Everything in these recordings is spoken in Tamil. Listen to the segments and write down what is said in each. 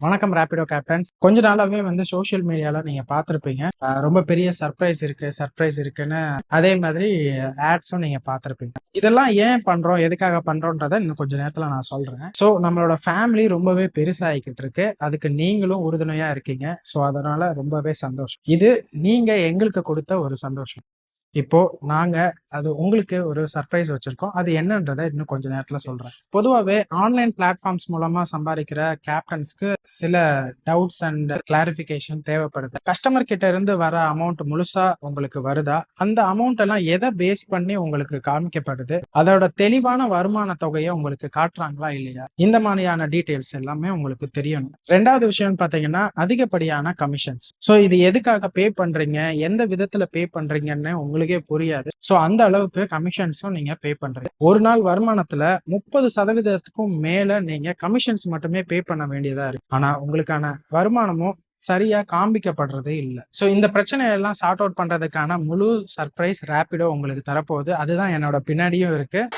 வணக்கம் ரேபிடோ கேப்டன்ஸ் கொஞ்ச நாளாவே வந்து சோஷியல் மீடியால நீங்க பாத்திருப்பீங்க ரொம்ப பெரிய சர்ப்ரைஸ் இருக்கு சர்ப்ரைஸ் இருக்குன்னு அதே மாதிரி ஆட்ஸும் நீங்க பாத்திருப்பீங்க இதெல்லாம் ஏன் பண்றோம் எதுக்காக பண்றோன்றத இன்னும் கொஞ்ச நேரத்துல நான் சொல்றேன். ஸோ நம்மளோட ஃபேமிலி ரொம்பவே பெருசாகிக்கிட்டு இருக்கு. அதுக்கு நீங்களும் உறுதுணையா இருக்கீங்க. ஸோ அதனால ரொம்பவே சந்தோஷம். இது நீங்க எங்களுக்கு கொடுத்த ஒரு சந்தோஷம். இப்போ நாங்க அது உங்களுக்கு ஒரு சர்ப்ரைஸ் வச்சிருக்கோம். அது என்னன்றதை இன்னும் கொஞ்ச நேரத்துல சொல்றேன். பொதுவாகவே ஆன்லைன் பிளாட்ஃபார்ம்ஸ் மூலமா சம்பாதிக்கிற கேப்டன்ஸ்க்கு சில டவுட்ஸ் அண்ட் கிளாரிஃபிகேஷன் தேவைப்படுது. கஸ்டமர் கிட்ட இருந்து வர அமௌண்ட் முழுசா உங்களுக்கு வருதா? அந்த அமௌண்ட் எல்லாம் எதை பேஸ் பண்ணி உங்களுக்கு காமிக்கப்படுது? அதோட தெளிவான வருமான தொகையை உங்களுக்கு காட்டுறாங்களா இல்லையா? இந்த மாதிரியான டீடைல்ஸ் எல்லாமே உங்களுக்கு தெரியணும். ரெண்டாவது விஷயம் பாத்தீங்கன்னா அதிகப்படியான கமிஷன்ஸ் ஸோ இது எதுக்காக பே பண்றீங்க? எந்த விதத்துல பே பண்றீங்கன்னு உங்களுக்கு புரியாது. ஸோ அந்த அளவுக்கு கமிஷன்ஸும் நீங்க பே பண்றீங்க. ஒரு நாள் வருமானத்துல முப்பது சதவீதத்துக்கும் மேல நீங்க கமிஷன்ஸ் மட்டுமே பே பண்ண வேண்டியதா இருக்கு. ஆனா உங்களுக்கான வருமானமும் சரியா காண்பிக்கப்படுறதே இல்லை. ஸோ இந்த பிரச்சனையெல்லாம் சார்ட் அவுட் பண்றதுக்கான முழு சர்ப்ரைஸ் ரேப்பிடோ உங்களுக்கு தரப்போகுது. அதுதான் என்னோட பின்னாடியும் இருக்கு.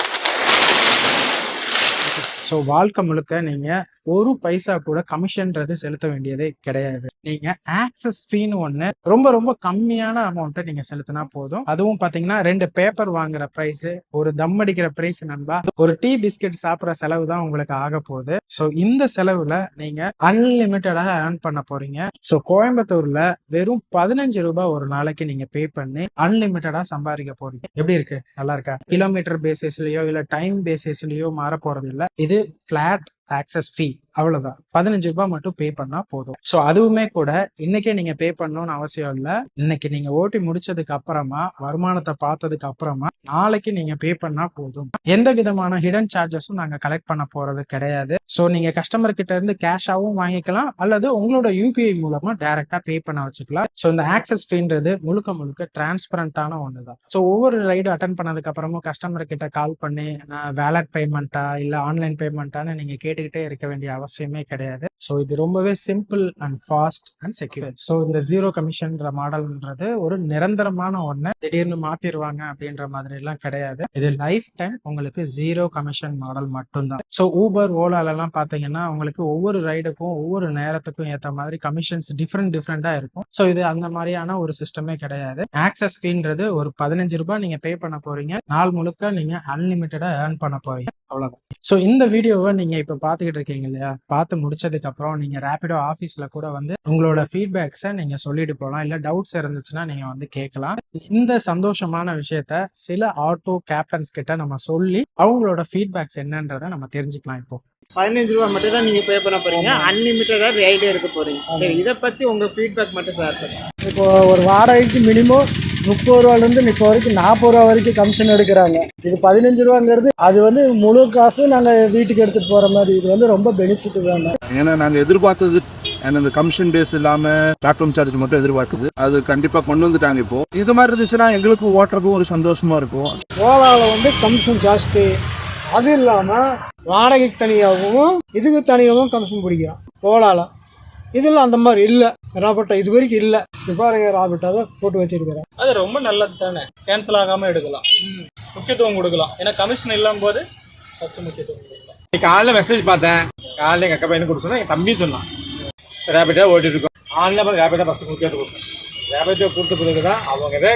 ஸோ வாழ்க்கை முழுக்க நீங்க ஒரு பைசா கூட கமிஷன்றது செலுத்த வேண்டியதே கிடையாது. நீங்க ஆக்சஸ் ஃபீன்னு ஒண்ணு ரொம்ப ரொம்ப கம்மியான அமௌண்ட்டை நீங்க செலுத்தினா போதும். அதுவும் பாத்தீங்கன்னா ரெண்டு பேப்பர் வாங்குற பிரைஸ் ஒரு தம் அடிக்கிற பிரைஸ் நண்பா ஒரு டீ பிஸ்கெட் சாப்பிட்ற செலவு தான் உங்களுக்கு ஆக போகுது. ஸோ இந்த செலவுல நீங்க அன்லிமிட்டடா ஏர்ன் பண்ண போறீங்க. ஸோ கோயம்புத்தூர்ல வெறும் பதினஞ்சு ரூபாய் ஒரு நாளைக்கு நீங்க பே பண்ணி அன்லிமிட்டடா சம்பாதிக்க போறீங்க. எப்படி இருக்கு? நல்லா இருக்கா? கிலோமீட்டர் பேசிஸ்லயோ இல்ல டைம் பேசிஸ்லயோ மாற போறது இல்ல இது flat ஆக்சஸ் ஃபீ அவ்வளவுதான். பதினஞ்சு ரூபாய் மட்டும் பே பண்ணா போதும். ஸோ அதுவுமே கூட இன்னைக்கே நீங்க பே பண்ணணும்னு அவசியம் இல்லை. இன்னைக்கு நீங்க ஓட்டி முடிச்சதுக்கு அப்புறமா வருமானத்தை பார்த்ததுக்கு அப்புறமா நாளைக்கு நீங்க பே பண்ணா போதும். எந்த விதமான ஹிடன் சார்ஜஸும் நாங்க கலெக்ட் பண்ண போறது கிடையாது. ஸோ நீங்க கஸ்டமர் கிட்ட இருந்து கேஷாவும் வாங்கிக்கலாம் அல்லது உங்களோட யூபிஐ மூலமா டைரக்டா பே பண்ண வச்சுக்கலாம். ஸோ இந்த ஆக்சஸ் ஃபீன்றது முழுக்க முழுக்க டிரான்ஸ்பரண்டான ஒன்று தான் ஸோ ஒவ்வொரு ரைடு அட்டன் பண்ணதுக்கு அப்புறமும் கஸ்டமர் கிட்ட கால் பண்ணி வேலட் பேமெண்ட்டா இல்ல ஆன்லைன் பேமெண்ட்டான்னு நீங்க கேட்டுக்கிட்டே இருக்க வேண்டிய அவசியமே கிடையாது. ஸோ இது ரொம்பவே simple and fast and secure so இந்த ஜீரோ கமிஷன்ற மாடல்ன்றது ஒரு நிரந்தரமான ஒண்ணு. திடீர்னு மாத்திருவாங்க அப்படின்ற மாதிரி எல்லாம் கிடையாது. இது லைஃப் டைம் உங்களுக்கு ஜீரோ கமிஷன் மாடல் மட்டும்தான். ஸோ ஊபர் ஓலால எல்லாம் பாத்தீங்கன்னா உங்களுக்கு ஒவ்வொரு ரைடுக்கும் ஒவ்வொரு நேரத்துக்கும் ஏத்த மாதிரி கமிஷன்ஸ் டிஃப்ரெண்ட் டிஃப்ரெண்டா இருக்கும். ஸோ இது அந்த மாதிரியான ஒரு சிஸ்டமே கிடையாது. ஆக்சஸ் ஃபீன்றது ஒரு பதினஞ்சு ரூபாய் நீங்க பே பண்ண போறீங்க. நாள் முழுக்க நீங்க அன்லிமிட்டடா ஏர்ன் பண்ண போறீங்க. அவ்வளவுதான். ஸோ இந்த வீடியோவை நீங்க இப்ப பாத்துக்கிட்டு இருக்கீங்க இல்லையா? பார்த்து முடிச்சதுக்கு அப்புறம் நீங்க ரேபிடோ ஆஃபீஸ்ல கூட வந்து உங்களோட ஃபீட்பேக்ஸை நீங்க சொல்லிட்டு போகலாம் இல்ல டவுட்ஸ் இருந்துச்சுன்னா நீங்க வந்து கேட்கலாம். இந்த சந்தோஷமான விஷயத்த சில ஆட்டோ கேப்டன்ஸ் கிட்ட நம்ம சொல்லி அவங்களோட ஃபீட்பேக்ஸ் என்னன்றதை நம்ம தெரிஞ்சுக்கலாம் இப்போ. பதினஞ்சு ரூபா மட்டும் தான் நீங்கள் பே பண்ண போறீங்க. அன்லிமிட்டடாக ரைடு இருக்க போறீங்க. சரி இதை பற்றி உங்கள் ஃபீட்பேக் மட்டும் பண்ணுங்க. இப்போ ஒரு வாடகைக்கு மினிமம் முப்பது ரூபாலேருந்து இப்போ வரைக்கும் நாற்பது ரூபா வரைக்கும் கமிஷன் எடுக்கிறாங்க. இது பதினஞ்சு ரூபாங்கிறது அது வந்து முழு காசும் நாங்கள் வீட்டுக்கு எடுத்துகிட்டு போகிற மாதிரி. இது வந்து ரொம்ப பெனிஃபிட் தானே ஏன்னா நாங்கள் எதிர்பார்த்தது and இந்த கமிஷன் பேஸ் இல்லாம பிளாட்ஃபார்ம் சார்ஜ் மட்டும் எதிர்பார்த்தது அது கண்டிப்பா கொண்டு வந்துட்டாங்க இப்போ. இது மாதிரி இருந்துச்சுன்னா எங்களுக்கு ஓட்டுறதுக்கும் ஒரு சந்தோஷமா இருக்கும். ஓலாவில் வந்து கமிஷன் ஜாஸ்தி. அது இல்லாமல் வாடகைக்கு தனியாகவும் இதுக்கு தனியாகவும் கமிஷன் பிடிக்கிறான் ஓலாவில் இதில் அந்த மாதிரி இல்லை. ராபர்ட்டா இது வரைக்கும் இல்லை. பாருங்க ராபர்ட்டா தான் போட்டு வச்சிருக்கிறேன் அது ரொம்ப நல்லது தானே? கேன்சல் ஆகாமல் எடுக்கலாம். முக்கியத்துவம் கொடுக்கலாம். ஏன்னா கமிஷன் இல்லாம போது ஃபஸ்ட்டு முக்கியத்துவம் கொடுக்கலாம். இன்னைக்கு காலைல மெசேஜ் பார்த்தேன். காலைல எங்கள் அக்கா பையனுக்கு கொடுக்க சொன்னா என் தம்பி சொன்னான். ரேபிட்டாக ஓட்டிட்டு இருக்கோம். ஆன்லைன் பார்த்து ரேபிட்டாக ஃபஸ்ட்டு முக்கியத்துவம் கொடுப்பேன் ரேபிட்டாக கொடுத்த பிறகு தான் அவங்க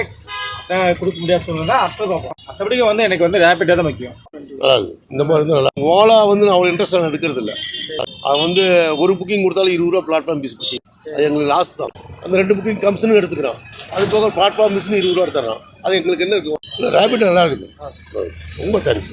அஹ், கொடுக்க முடியாத சூழ்நிலை அத்தை பார்ப்போம். மற்றபடி வந்து எனக்கு வந்து ரேபிட்டாக தான் முக்கியம். இந்த மாதிரி நல்லா ஓலா வந்து நான் அவ்வளோ இன்ட்ரெஸ்ட் நான் எடுக்கிறது இல்லை அது வந்து ஒரு புக்கிங் கொடுத்தாலும் இருபது ரூபா பிளாட்ஃபார்ம் ஃபீஸ் பற்றி அது எங்களுக்கு லாஸ் தான். அந்த ரெண்டு புக்கிங் கமிஷனும் எடுத்துக்கிறோம் அது போக பிளாட்ஃபார்ம் மிஷின் இருபது ரூபா தரோம் அது எங்களுக்கு என்ன இருக்கும்? இல்லை ரேபிட் நல்லா இருக்குது. ரொம்ப தேங்க்ஸ்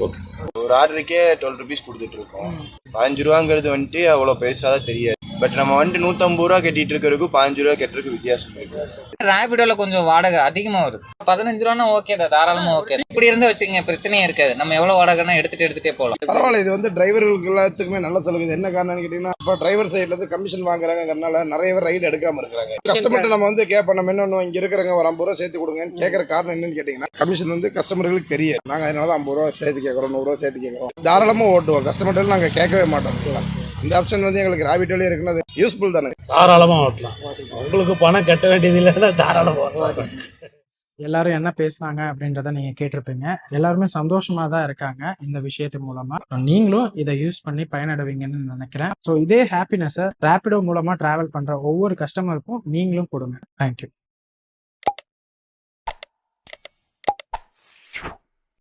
ஒரு ஆர்டருக்கே டுவெல் ருபீஸ் கொடுத்துட்டு இருக்கோம். பதினஞ்சு ரூபாங்கிறது வந்துட்டு அவ்வளோ பெருசாலாம் தெரியாது. பட் நம்ம வந்துட்டு நூற்றம்பது ரூபா கட்டிட்டு இருக்கிறதுக்கும் பதினஞ்சு ரூபா கட்டுறதுக்கு வித்தியாசம் இருக்கு. ரேபிடோல கொஞ்சம் வாடகை அதிகமா வருது. பதினஞ்சு ரூபானா ஓகே தான் தாராளமா ஓகே இப்படி இருந்தா வச்சுங்க பிரச்சனையே இருக்காது. நம்ம எவ்வளவு வாடகைனா எடுத்துட்டு எடுத்துட்டே போகலாம் பரவாயில்ல இது வந்து டிரைவர்களுக்கு எல்லாத்துக்குமே நல்ல இது என்ன காரணம்னு கேட்டீங்கன்னா இப்போ டிரைவர் சைட்ல இருந்து கமிஷன் வாங்குறாங்கறனால நிறைய பேர் ரைடு எடுக்காம இருக்காங்க கஸ்டமர்கிட்ட நம்ம வந்து கேட்போம் நம்ம என்ன இங்க இருக்கிறவங்க ஒரு ஐம்பது ரூபா சேர்த்து கொடுங்கன்னு கேட்கற காரணம் என்னன்னு கேட்டீங்கன்னா கமிஷன் வந்து கஸ்டமர்களுக்கு தெரியாது. நாங்க அதனால தான் ஐம்பது ரூபா சேர்த்து கேட்கறோம் நூறுரூவா சேர்த்து கேட்கறோம் தாராளமா ஓட்டுவோம். கஸ்டமர்கிட்ட நாங்க கேட்கவே மாட்டோம். இந்த ஆப்ஷன் வந்து எங்களுக்கு ராபிட்டோலயே இருக்குன்னு அது யூஸ்ஃபுல் தானே. தாராளமாக ஓட்டலாம். உங்களுக்கு பணம் கட்ட வேண்டியது இல்லைன்னா தாராளமாக ஓட்டலாம். எல்லாரும் என்ன பேசுனாங்க அப்படின்றத நீங்க கேட்டிருப்பீங்க. எல்லாருமே சந்தோஷமா தான் இருக்காங்க இந்த விஷயத்து மூலமா. நீங்களும் இதை யூஸ் பண்ணி பயனடைவீங்கன்னு நினைக்கிறேன். ஸோ இதே ஹாப்பினஸை ரேபிடோ மூலமா டிராவல் பண்ற ஒவ்வொரு கஸ்டமருக்கும் நீங்களும் கொடுங்க. தேங்க்யூ